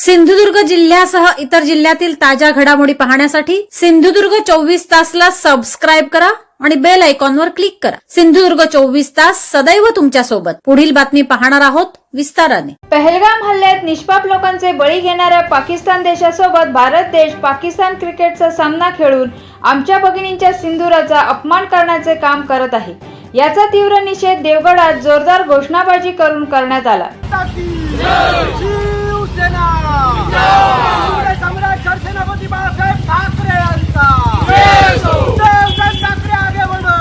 सिंधुदुर्ग जिल्ह्यासह इतर जिल्ह्यातील ताज्या घडामोडी पाहण्यासाठी सिंधुदुर्ग चोवीस तासला सबस्क्राईब करा आणि बेल आयकॉनवर क्लिक करा. सिंधुदुर्ग चोवीस तास सदैव तुमच्यासोबत. पुढील बातमी पाहणार आहोत विस्ताराने. पहलगाम हल्ल्यात निष्पाप लोकांचे बळी घेणाऱ्या पाकिस्तान देशासोबत भारत देश पाकिस्तान क्रिकेटचा सामना खेळून आमच्या भगिनींच्या सिंदुराचा अपमान करण्याचे काम करत आहे. याचा तीव्र निषेध देवगडात जोरदार घोषणाबाजी करून करण्यात आला शिवसेना शिवसेना सम्राट सरसेनापती बाळासाहेब ठाकरे यांचा देवगण ठाकरे आगे बढ़ो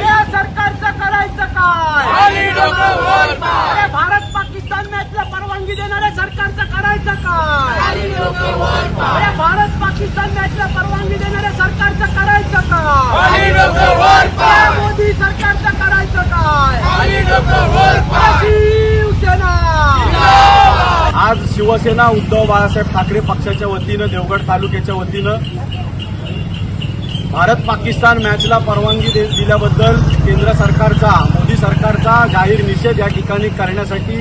या सरकारचं करायचं काय अरे भारत पाकिस्तान मॅचला परवानगी देणाऱ्या सरकारचं करायचं काय? भारत पाकिस्तान मॅचला परवानगी देणाऱ्या सरकारचं करायचं काय? मोदी सरकारचं करायचं काय? शिवसेना आज शिवसेना उद्धव बाळासाहेब ठाकरे पक्षाच्या वतीनं देवगड तालुक्याच्या वतीनं भारत पाकिस्तान मॅचला परवानगी दे दिल्याबद्दल केंद्र सरकारचा मोदी सरकारचा जाहीर निषेध या ठिकाणी करण्यासाठी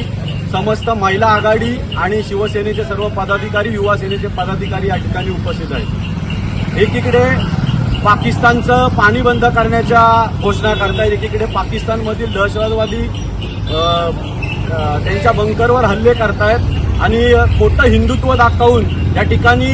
समस्त महिला आघाडी आणि शिवसेनेचे सर्व पदाधिकारी युवा सेनेचे पदाधिकारी या ठिकाणी उपस्थित आहेत. एकीकडे पाकिस्तानचं पाणी बंद करण्याच्या घोषणा करतायत एकीकडे पाकिस्तानमधील दहशतवादी त्यांच्या बंकरवर हल्ले करतायत आणि खोटं हिंदुत्व दाखवून या ठिकाणी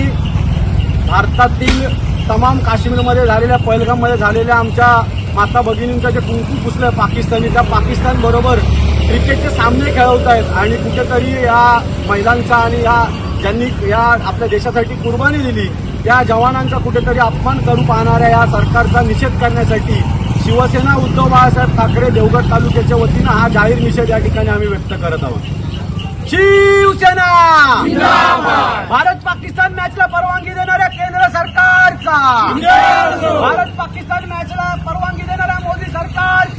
भारतातील तमाम काश्मीरमध्ये झालेल्या पहलगाममध्ये झालेल्या आमच्या माता भगिनींचं जे कुंकू पुसलं पाकिस्तानी त्या पाकिस्तान बरोबर क्रिकेटचे सामने खेळवत आहेत. आणि कुठेतरी या महिलांचा आणि या ज्यांनी या आपल्या देशासाठी कुर्बानी दिली त्या जवानांचा कुठेतरी अपमान करू पाहणाऱ्या या सरकारचा निषेध करण्यासाठी शिवसेना उद्धव बाळासाहेब ठाकरे देवगड तालुक्याच्या वतीनं हा जाहीर निषेध या ठिकाणी आम्ही व्यक्त करत आहोत. शिवसेना! भारत पाकिस्तान मॅचला परवानगी देणाऱ्या केंद्र सरकारचा भारत पाकिस्तान मॅचला परवानगी देणाऱ्या मोदी सरकारचा